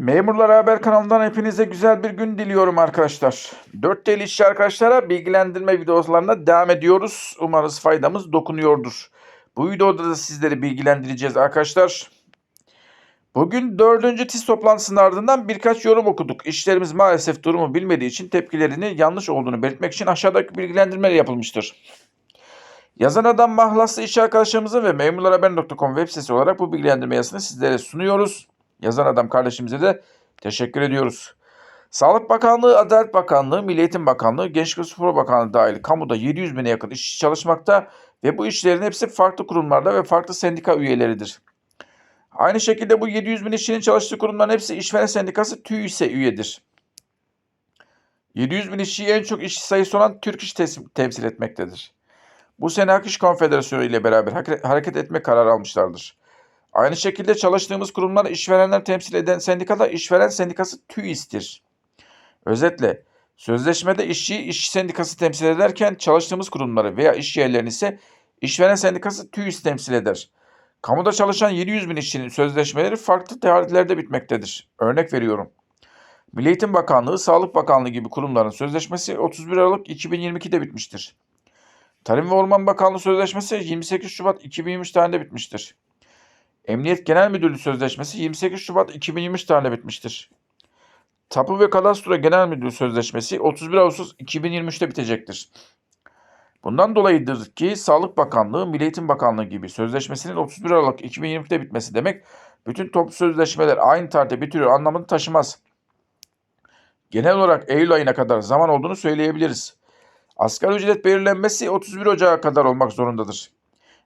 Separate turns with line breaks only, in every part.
Memurlar Haber kanalından hepinize güzel bir gün diliyorum arkadaşlar. 4 TL işçi arkadaşlara bilgilendirme videolarına devam ediyoruz. Umarız faydamız dokunuyordur. Bu videoda da sizleri bilgilendireceğiz arkadaşlar. Bugün 4. TİS toplantısının ardından birkaç yorum okuduk. İşlerimiz maalesef durumu bilmediği için tepkilerini yanlış olduğunu belirtmek için aşağıdaki bilgilendirmeler yapılmıştır. Yazan Adam Mahlaslı işçi arkadaşlarımızın ve memurlarhaber.com web sitesi olarak bu bilgilendirme yazısını sizlere sunuyoruz. Yazan adam kardeşimize de teşekkür ediyoruz. Sağlık Bakanlığı, Adalet Bakanlığı, Milli Eğitim Bakanlığı, Gençlik ve Spor Bakanlığı dahil kamuda 700 bine yakın işçi çalışmakta ve bu işçilerin hepsi farklı kurumlarda ve farklı sendika üyeleridir. Aynı şekilde bu 700 bin işçinin çalıştığı kurumların hepsi işveren sendikası TÜİS'e üyedir. 700 bin işçiyi en çok işçi sayısı olan Türk İş temsil etmektedir. Bu sene Hak İş Konfederasyonu ile beraber hareket etme kararı almışlardır. Aynı şekilde çalıştığımız kurumlar işverenler temsil eden sendikada işveren sendikası TÜİS'tir. Özetle sözleşmede işçiyi işçi sendikası temsil ederken çalıştığımız kurumları veya iş yerlerini ise işveren sendikası TÜİS temsil eder. Kamuda çalışan 700 bin işçinin sözleşmeleri farklı tarihlerde bitmektedir. Örnek veriyorum. Milli Eğitim Bakanlığı, Sağlık Bakanlığı gibi kurumların sözleşmesi 31 Aralık 2022'de bitmiştir. Tarım ve Orman Bakanlığı Sözleşmesi 28 Şubat 2023 tarihinde bitmiştir. Emniyet Genel Müdürlüğü Sözleşmesi 28 Şubat 2023 tarihinde bitmiştir. Tapu ve Kadastro Genel Müdürlüğü Sözleşmesi 31 Ağustos 2023'te bitecektir. Bundan dolayıdır ki Sağlık Bakanlığı, Milli Eğitim Bakanlığı gibi sözleşmesinin 31 Aralık 2020'de bitmesi demek bütün toplu sözleşmeler aynı tarihte bitiriyor anlamını taşımaz. Genel olarak Eylül ayına kadar zaman olduğunu söyleyebiliriz. Asgari ücret belirlenmesi 31 Ocak'a kadar olmak zorundadır.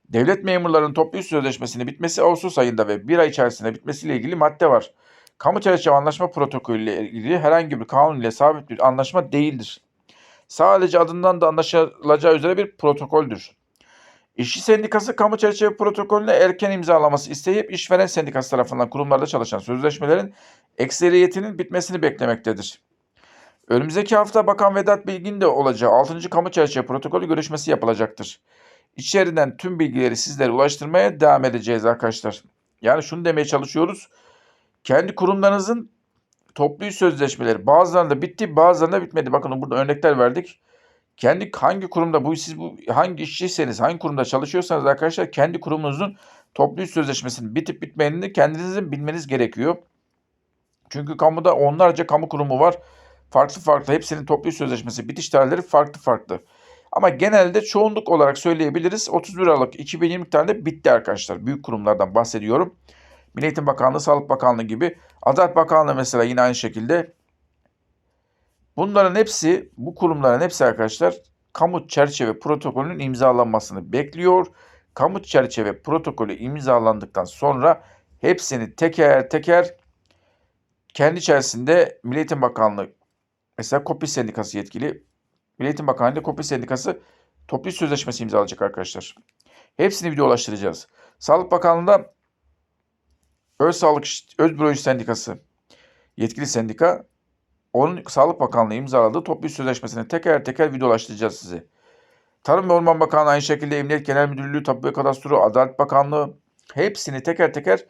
Devlet memurlarının toplu iş sözleşmesinin bitmesi Ağustos ayında ve bir ay içerisinde bitmesiyle ilgili madde var. Kamu çerçeve anlaşma protokolü ile ilgili herhangi bir kanun ile sabit bir anlaşma değildir. Sadece adından da anlaşılacağı üzere bir protokoldür. İşçi sendikası kamu çerçeve protokolüne erken imzalaması isteyip işveren sendikası tarafından kurumlarda çalışan sözleşmelerin ekseriyetinin bitmesini beklemektedir. Önümüzdeki hafta Bakan Vedat Bilgin de olacağı 6. kamu çerçeve protokolü görüşmesi yapılacaktır. İçeriden tüm bilgileri sizlere ulaştırmaya devam edeceğiz arkadaşlar. Yani şunu demeye çalışıyoruz. Kendi kurumlarınızın toplu iş sözleşmeleri bazılarında bitti bazılarında bitmedi. Bakın burada örnekler verdik. Kendi hangi kurumda bu siz bu hangi işçiyseniz hangi kurumda çalışıyorsanız arkadaşlar kendi kurumunuzun toplu iş sözleşmesinin bitip bitmediğini kendinizin bilmeniz gerekiyor. Çünkü kamuda onlarca kamu kurumu var. Farklı farklı hepsinin toplu iş sözleşmesi bitiş tarihleri farklı farklı. Ama genelde çoğunluk olarak söyleyebiliriz. 31 Aralık 2020 tarihinde bitti arkadaşlar. Büyük kurumlardan bahsediyorum. Milli Eğitim Bakanlığı, Sağlık Bakanlığı gibi. Adalet Bakanlığı mesela yine aynı şekilde. Bunların hepsi, bu kurumların hepsi arkadaşlar kamu çerçeve protokolünün imzalanmasını bekliyor. Kamu çerçeve protokolü imzalandıktan sonra hepsini teker teker kendi içerisinde Milli Eğitim Bakanlığı mesela Kopi Sendikası yetkili Milli Bakanlığı ile Kopi Sendikası toplu sözleşmesi imzalayacak arkadaşlar. Hepsini videolaştıracağız. Sağlık Bakanlığı'nda Öz Sağlık Öz Büro Sendikası yetkili sendika onun Sağlık Bakanlığı imzaladığı toplu sözleşmesini teker teker videolaştıracağız size. Tarım ve Orman Bakanlığı aynı şekilde Emniyet Genel Müdürlüğü, Tapu ve Kadastro, Adalet Bakanlığı hepsini teker teker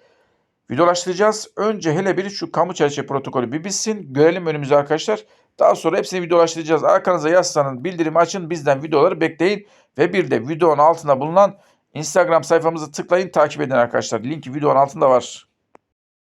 videolaştıracağız. Önce hele bir şu kamu çerçeve protokolü bir bitsin. Görelim önümüzü arkadaşlar. Daha sonra hepsini videolaştıracağız. Arkanıza yaslanın, bildirimi açın, bizden videoları bekleyin. Ve bir de videonun altında bulunan Instagram sayfamızı tıklayın, takip edin arkadaşlar. Linki videonun altında var.